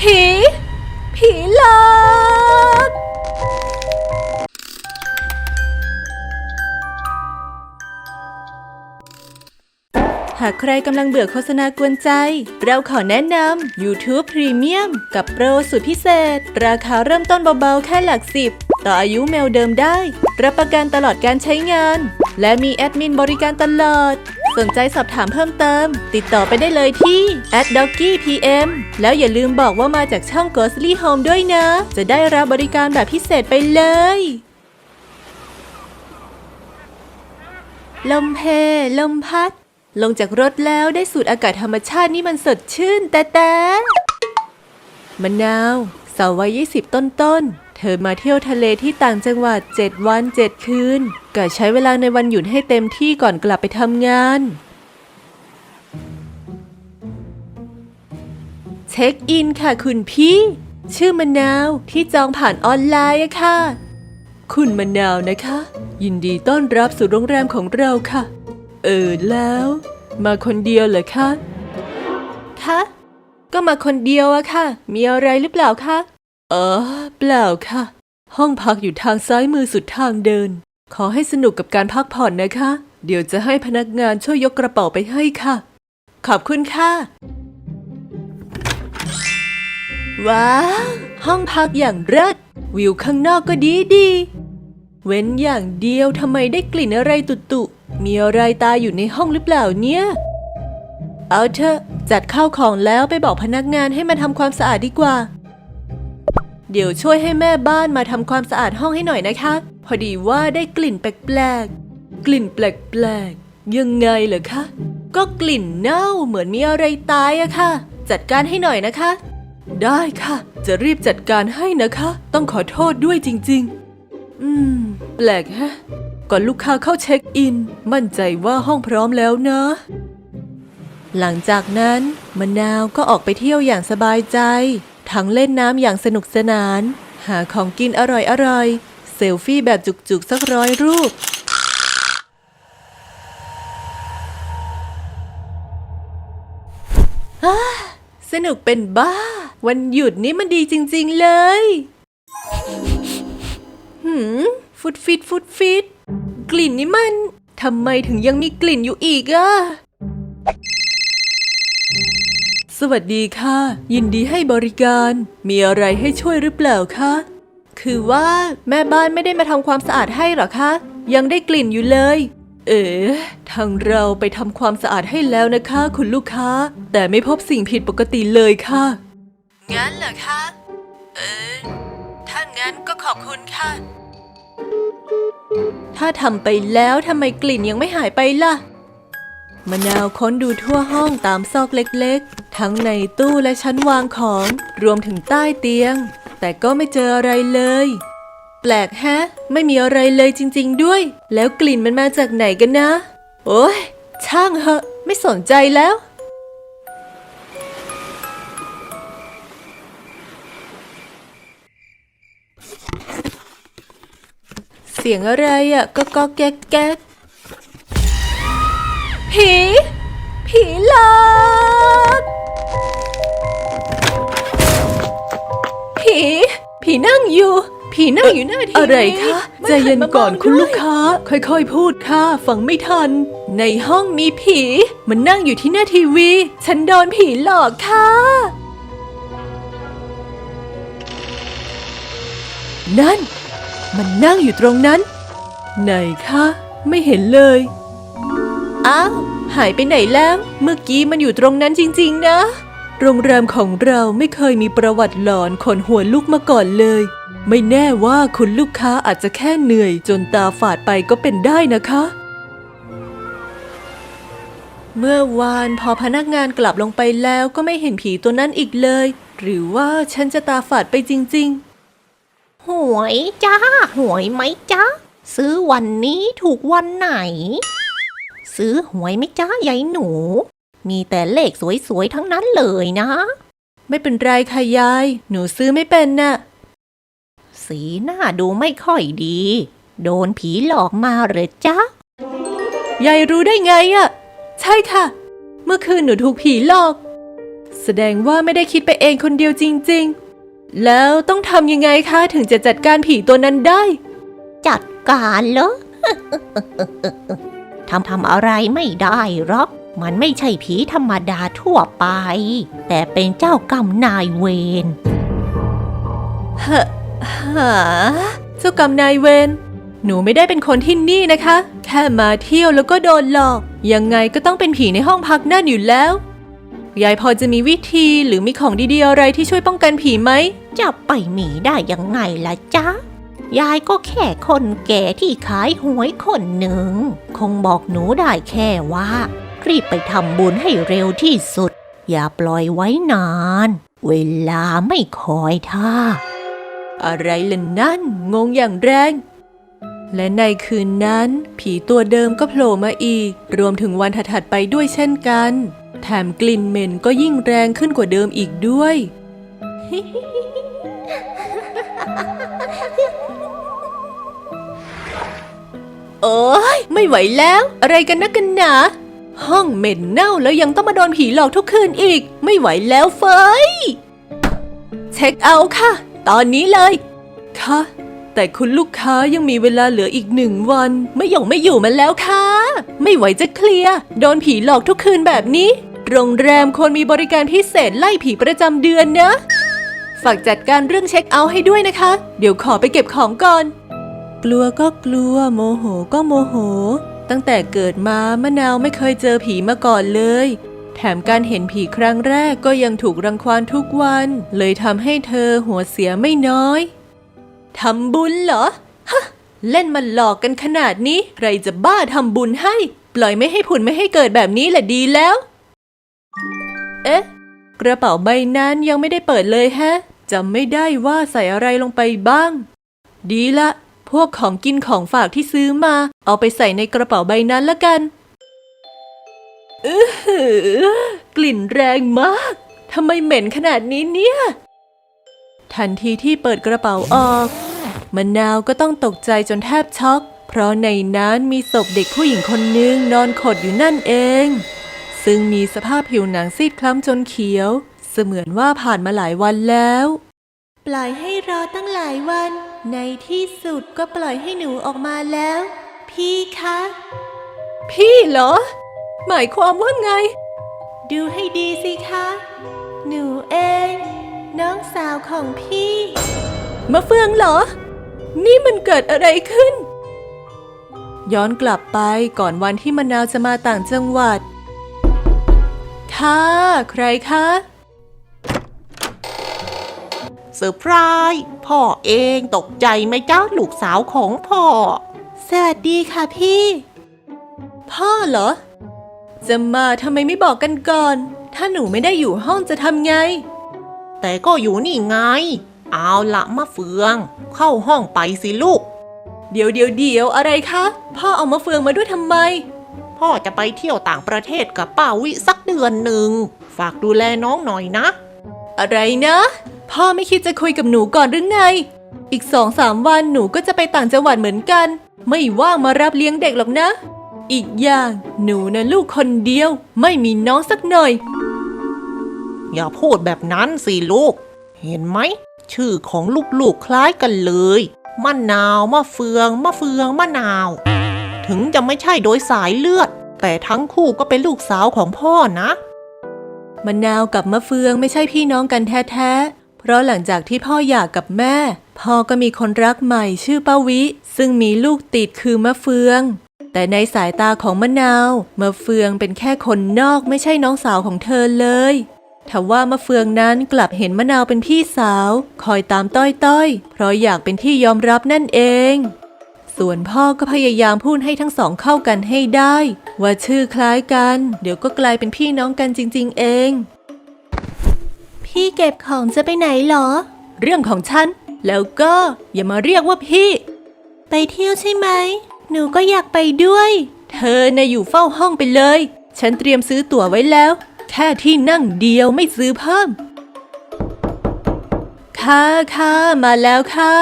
ผี ผีหลอกหากใครกำลังเบื่อโฆษณากวนใจ เราขอแนะนำ YouTube Premium กับโปรสุดพิเศษ ราคาเริ่มต้นเบาๆ แค่หลักสิบ ต่ออายุเมลเดิมได้ รับประกันตลอดการใช้งาน และมีแอดมินบริการตลอด สนใจสอบถามเพิ่มเติม ติดต่อไปได้เลยที่ @doggypm แล้วอย่าลืมบอกว่ามาจากช่อง Ghostly Home ด้วยนะ จะได้รับบริการแบบพิเศษไปเลย ลมเพลมพัด ลงจากรถแล้วได้สูดอากาศธรรมชาตินี่มันสดชื่นแต่แต่มะนาวสาววัย20 ต้นต้น เธอมาเที่ยวทะเลที่ต่างจังหวัด 7 วัน 7 คืนก็ใช้เวลาในวันหยุดให้เต็มที่ก่อนกลับไปทำงาน เช็คอินค่ะคุณพี่ ชื่อมะนาวที่จองผ่านออนไลน์อะค่ะ คุณมะนาวนะคะ ยินดีต้อนรับสู่โรงแรมของเราค่ะ เออแล้ว มาคนเดียวเหรอคะคะก็มาคนเดียวอะค่ะ มีอะไรหรือเปล่าคะ เออเปล่าค่ะ ห้องพักอยู่ทางซ้ายมือสุดทางเดิน ขอให้สนุกกับการพักผ่อนนะคะ เดี๋ยวจะให้พนักงานช่วยยกกระเป๋าไปให้ค่ะ ขอบคุณค่ะ ว้าวห้องพักอย่างเลิศวิวข้างนอกก็ดีดี เว้นอย่างเดียวทำไมได้กลิ่นอะไรตุตุมีอะไรตายอยู่ในห้องหรือเปล่าเนี่ย เอาเถอะจัดข้าวของแล้วไปบอกพนักงานให้มาทำความสะอาดดีกว่า เดี๋ยวช่วยให้แม่บ้านมาทำความสะอาดห้องให้หน่อยนะคะ พอดีว่าได้กลิ่นแปลกๆ กลิ่นแปลกๆ ยังไงเหรอคะ ก็กลิ่นเน่าเหมือนมีอะไรตายอะค่ะ จัดการให้หน่อยนะคะ ได้ค่ะ จะรีบจัดการให้นะคะ ต้องขอโทษด้วยจริง ๆ อืม แปลกฮะ ก่อนลูกค้าเข้าเช็คอิน มั่นใจว่าห้องพร้อมแล้วนะ หลังจากนั้นมะนาวก็ออกไปเที่ยวอย่างสบายใจ ทั้งเล่นน้ำอย่างสนุกสนาน หาของกินอร่อยๆ เซลฟี่แบบจุกๆ สักร้อยรูปอ่าสนุกเป็นบ้า วันหยุดนี้มันดีจริงๆเลย หืม ฟุดฟิตฟุดฟิต กลิ่นนี่มัน ทำไมถึงยังมีกลิ่นอยู่อีกอะ สวัสดีค่ะ ยินดีให้บริการ มีอะไรให้ช่วยหรือเปล่าคะคือว่าแม่บ้านไม่ได้มาทำความสะอาดให้หรอคะ ยังได้กลิ่นอยู่เลย เอ๋ทางเราไปทำความสะอาดให้แล้วนะคะ คุณลูกค้า แต่ไม่พบสิ่งผิดปกติเลยค่ะ งั้นเหรอคะเออถ้างั้นก็ขอบคุณค่ะ ถ้าทำไปแล้วทำไมกลิ่นยังไม่หายไปล่ะ มะนาวค้นดูทั่วห้องตามซอกเล็กๆ ทั้งในตู้และชั้นวางของ รวมถึงใต้เตียง แต่ก็ไม่เจออะไรเลย แปลกแฮะ ไม่มีอะไรเลยจริง ๆ ด้วย แล้วกลิ่นมันมาจากไหนกันนะ โอ้ยช่างเหอะ ไม่สนใจแล้ว เสียงอะไรอะ ก็ก็แก๊กแก๊ก ผี ผีหลอกผี ผีนั่งอยู่ ผีนั่งอยู่หน้าทีวีอะไรคะมัใจเย็นหัมาก่อนมงคุณด้วยลูกค้า ค่อยๆ พูดค่ะฟังไม่ทัน ในห้องมีผี มันนั่งอยู่ที่หน้าทีวี ฉันโดนผีหลอกค่ะ นั่น มันนั่งอยู่ตรงนั้น ไหนคะ ไม่เห็นเลย อ้าว หายไปไหนแล้ว เมื่อกี้มันอยู่ตรงนั้นจริง ๆ นะ โรงแรมของเราไม่เคยมีประวัติหลอนขนหัวลุกมาก่อนเลย ไม่แน่ว่าคุณลูกค้าอาจจะแค่เหนื่อย จนตาฝาดไปก็เป็นได้นะคะ เมื่อวานพอพนักงานกลับลงไปแล้วก็ไม่เห็นผีตัวนั้นอีกเลย หรือว่าฉันจะตาฝาดไปจริง ๆ หวยจ้า หวยไหมจ้า ซื้อวันนี้ถูกวันไหน ซื้อหวยไหมจ้ายายหนู มีแต่เลขสวยๆทั้งนั้นเลยนะ ไม่เป็นไรค่ะยาย หนูซื้อไม่เป็นน่ะ สีหน้าดูไม่ค่อยดี โดนผีหลอกมาเหรอจ้ายายรู้ได้ไงอะ่ะใช่ค่ะ เมื่อคืนหนูถูกผีหลอกแสแสดงว่าไม่ได้คิดไปเองคนเดียวจริง ๆ แล้วต้องทำยังไงคะถึงจะจัดการผีตัวนั้นได้ จัดการเหรอ ทำทำอะไรไม่ได้หรอก มันไม่ใช่ผีธรรมดาทั่วไป แต่เป็นเจ้ากรรมนายเวรฮะหาเจ้ากรรมนายเวรหนูไม่ได้เป็นคนที่นี่นะคะ แค่มาเที่ยวแล้วก็โดนหลอก ยังไงก็ต้องเป็นผีในห้องพักนั่นอยู่แล้วยายพอจะมีวิธีหรือมีของดีๆอะไรที่ช่วยป้องกันผีไหม จะไปมีได้ยังไงล่ะจ๊ะ ยายก็แค่คนแก่ที่ขายหวยคนหนึ่ง คงบอกหนูได้แค่ว่า รีบไปทำบุญให้เร็วที่สุด อย่าปล่อยไว้นาน เวลาไม่คอยท่า อะไรล่ะนั่น งงอย่างแรง และในคืนนั้น ผีตัวเดิมก็โผล่มาอีก รวมถึงวันถัดๆไปด้วยเช่นกัน แถมกลิ่นเหม็นก็ยิ่งแรงขึ้นกว่าเดิมอีกด้วย โอ้ยไม่ไหวแล้ว อะไรกันนะกันหนา ห้องเหม็นเน่าแล้วยังต้องมาโดนผีหลอกทุกคืนอีก ไม่ไหวแล้วเฟยเช็คเอาท์ค่ะ ตอนนี้เลยค่ะแต่คุณลูกค้ายังมีเวลาเหลืออีกหนึ่งวัน ไม่หยงไม่อยู่มันแล้วค่ะ ไม่ไหวจะเคลียร์โดนผีหลอกทุกคืนแบบนี้ โรงแรมควรมีบริการพิเศษไล่ผีประจำเดือนนะ ฝากจัดการเรื่องเช็คเอาท์ให้ด้วยนะคะ เดี๋ยวขอไปเก็บของก่อน กลัวก็กลัวโมโหก็โมโห ตั้งแต่เกิดมามะนาวไม่เคยเจอผีมาก่อนเลย แถมการเห็นผีครั้งแรกก็ยังถูกรังควานทุกวัน เลยทำให้เธอหัวเสียไม่น้อยทำบุญเหรอฮะเล่นมันหลอกกันขนาดนี้ ใครจะบ้าทำบุญให้ ปล่อยไม่ให้ผุนไม่ให้เกิดแบบนี้แหละดีแล้ว เอ๊ะ กระเป๋าใบนั้นยังไม่ได้เปิดเลยแฮะจำไม่ได้ว่าใส่อะไรลงไปบ้าง ดีละ พวกของกินของฝากที่ซื้อมา เอาไปใส่ในกระเป๋าใบนั้นละกันอือหือกลิ่นแรงมากทำไมเหม็นขนาดนี้เนี่ย ทันทีที่เปิดกระเป๋าออกมะนาวก็ต้องตกใจจนแทบช็อก เพราะในนั้นมีศพเด็กผู้หญิงคนหนึ่งนอนขดอยู่นั่นเอง ซึ่งมีสภาพผิวหนังซีดคล้ำจนเขียว เสมือนว่าผ่านมาหลายวันแล้ว ปล่อยให้รอตั้งหลายวัน ในที่สุดก็ปล่อยให้หนูออกมาแล้ว พี่คะ พี่เหรอ หมายความว่าไง ดูให้ดีสิคะ หนูเอง น้องสาวของพี่มะเฟืองเหรอ นี่มันเกิดอะไรขึ้น ย้อนกลับไปก่อนวันที่มะนาวจะมาต่างจังหวัด ค่ะ ใครคะเซอร์ไพรส์ พ่อเองตกใจไหมจ้าลูกสาวของพ่อ สวัสดีค่ะพี่ พ่อเหรอ จะมาทำไมไม่บอกกันก่อน ถ้าหนูไม่ได้อยู่ห้องจะทำไง แต่ก็อยู่นี่ไง เอาละมะเฟือง เข้าห้องไปสิลูก เดี๋ยวเดี๋ยวเดี๋ยวอะไรคะ พ่อเอามาเฟืองมาด้วยทำไม พ่อจะไปเที่ยวต่างประเทศกับป้าวิสักเดือนหนึ่ง ฝากดูแลน้องหน่อยนะ อะไรนะ พ่อไม่คิดจะคุยกับหนูก่อนหรือไง อีกสองสามวันหนูก็จะไปต่างจังหวัดเหมือนกัน ไม่ว่างมารับเลี้ยงเด็กหรอกนะ อีกอย่างหนูนะลูกคนเดียว ไม่มีน้องสักหน่อย อย่าพูดแบบนั้นสิลูก เห็นไหม ชื่อของลูกๆคล้ายกันเลยมะนาวมะเฟืองมะเฟืองมะนาว ถึงจะไม่ใช่โดยสายเลือด แต่ทั้งคู่ก็เป็นลูกสาวของพ่อนะมะนาวกับมะเฟืองไม่ใช่พี่น้องกันแท้ๆ เพราะหลังจากที่พ่อหย่ากกับแม่ พ่อก็มีคนรักใหม่ชื่อป้าวิ ซึ่งมีลูกติดคือมะเฟือง แต่ในสายตาของมะนาวมะเฟืองเป็นแค่คนนอกไม่ใช่น้องสาวของเธอเลยทว่ามะเฟืองนั้นกลับเห็นมะนาวเป็นพี่สาว คอยตามต้อยต้อยๆเพราะอยากเป็นที่ยอมรับนั่นเอง ส่วนพ่อก็พยายามพูดให้ทั้งสองเข้ากันให้ได้ ว่าชื่อคล้ายกัน เดี๋ยวก็กลายเป็นพี่น้องกันจริง ๆ เอง พี่เก็บของจะไปไหนหรอ เรื่องของฉัน แล้วก็อย่ามาเรียกว่าพี่ ไปเที่ยวใช่ไหม หนูก็อยากไปด้วย เธอน่ะอยู่เฝ้าห้องไปเลย ฉันเตรียมซื้อตั๋วไว้แล้ว แค่ที่นั่งเดียวไม่ซื้อเพิ่ม ค่ะค่ะมาแล้วค่ะ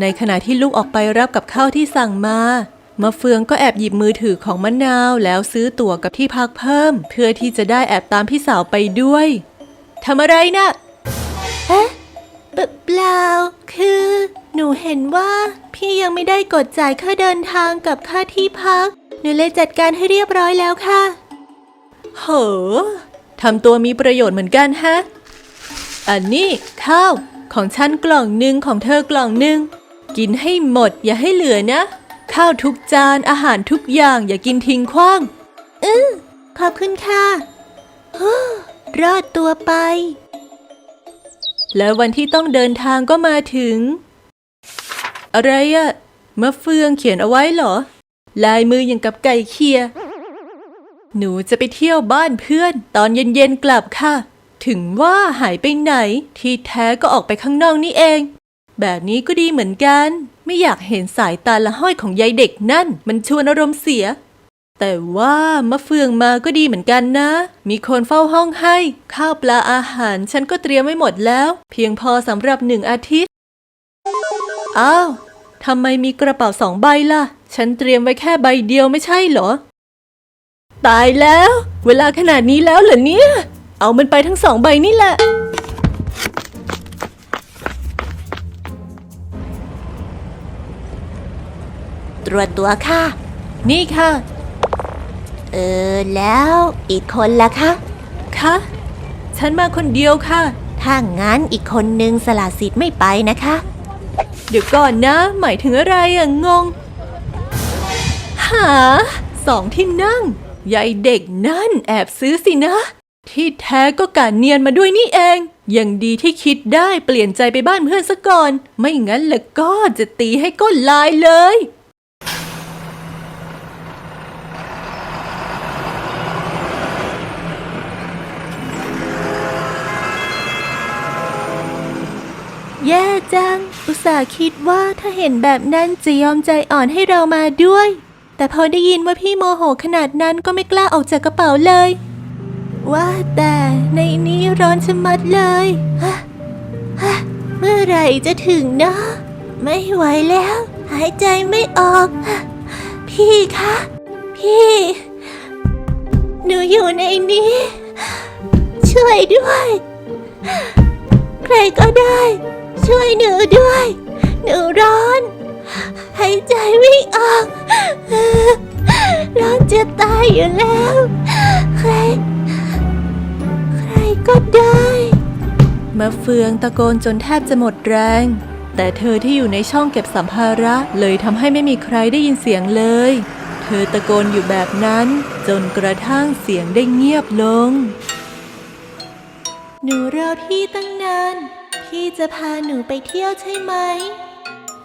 ในขณะที่ลูกออกไปรับกับข้าวที่สั่งมา มะเฟืองก็แอบหยิบมือถือของมะนาวแล้วซื้อตั๋วกับที่พักเพิ่ม เพื่อที่จะได้แอบตามพี่สาวไปด้วย ทำอะไรนะเอ๊ะเปเปล่า คือ หนูเห็นว่า พี่ยังไม่ได้กดจ่ายค่าเดินทางกับค่าที่พัก หนูเลยจัดการให้เรียบร้อยแล้วค่ะโหทำตัวมีประโยชน์เหมือนกันฮะ อันนี้ข้าว ของฉันกล่องหนึ่งของเธอกล่องหนึ่งกินให้หมดอย่าให้เหลือนะ ข้าวทุกจานอาหารทุกอย่างอย่ากินทิ้งขว้างขอบคุณค่ะฮู้ รอดตัวไป แล้ววันที่ต้องเดินทางก็มาถึง อะไรอะมะเฟืองเขียนเอาไว้เหรอ ลายมืออย่างกับไก่เคีย หนูจะไปเที่ยวบ้านเพื่อน ตอนเย็นๆกลับค่ะ ถึงว่าหายไปไหน ที่แท้ก็ออกไปข้างนอกนี่เอง แบบนี้ก็ดีเหมือนกัน ไม่อยากเห็นสายตาละห้อยของยายเด็กนั่น มันชวนอารมณ์เสีย แต่ว่ามะเฟืองมาก็ดีเหมือนกันนะ มีคนเฝ้าห้องให้ ข้าวปลาอาหารฉันก็เตรียมไว้หมดแล้ว เพียงพอสำหรับหนึ่งอาทิตย์ อ้าวทำไมมีกระเป๋าสองใบล่ะ ฉันเตรียมไว้แค่ใบเดียวไม่ใช่เหรอ ตายแล้ว เวลาขนาดนี้แล้วเหรอเนี่ย เอามันไปทั้งสองใบนี่แหละตรวจตัวค่ะ นี่ค่ะ เออแล้วอีกคนล่ะคะ คะฉันมาคนเดียวค่ะ ถ้างั้นอีกคนนึงสละสิทธิ์ไม่ไปนะคะ เดี๋ยวก่อนนะ หมายถึงอะไรอะงง หาสองที่นั่งยายเด็กนั่นแอบซื้อสินะ ที่แท้ก็การเนียนมาด้วยนี่เองยังดีที่คิดได้เปลี่ยนใจไปบ้านเพื่อนซะก่อน ไม่งั้นแล้วก็จะตีให้ก้นลายเลย แย่จัง อุต ส่าห์คิดว่าถ้าเห็นแบบนั้นจะยอมใจอ่อนให้เรามาด้วย แต่พอได้ยินว่าพี่โมโหขนาดนั้นก็ไม่กล้าออกจากกระเป๋าเลย ว่าแต่ในนี้ร้อนชะมัดเลยฮะฮะเมื่อไหร่จะถึงเนาะไม่ไหวแล้ว หายใจไม่ออก พี่คะ พี่ หนูอยู่ในนี้ ช่วยด้วย ใครก็ได้ ช่วยหนูด้วย หนูร้อนหายใจไม่ออก ร้อนจะตายอยู่แล้ว ใคร ใครก็ได้มะเฟืองตะโกนจนแทบจะหมดแรง แต่เธอที่อยู่ในช่องเก็บสัมภาระเลยทำให้ไม่มีใครได้ยินเสียงเลย เธอตะโกนอยู่แบบนั้น จนกระทั่งเสียงได้เงียบลง หนูรอพี่ตั้งนาน พี่จะพาหนูไปเที่ยวใช่ไหม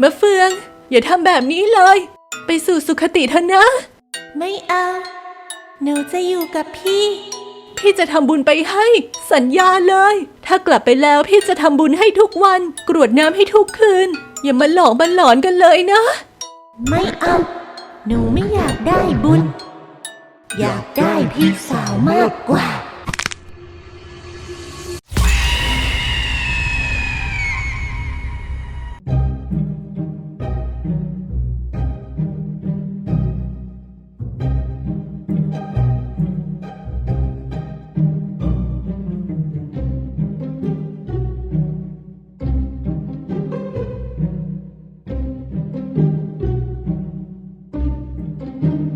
มะเฟือง อย่าทำแบบนี้เลย ไปสู่สุขติเถอะนะ ไม่เอา หนูจะอยู่กับพี่ พี่จะทำบุญไปให้ สัญญาเลย ถ้ากลับไปแล้วพี่จะทำบุญให้ทุกวัน กรวดน้ำให้ทุกคืน อย่ามาหลอกมาหลอนกันเลยนะ ไม่เอา หนูไม่อยากได้บุญ อยากได้พี่สาวมากกว่า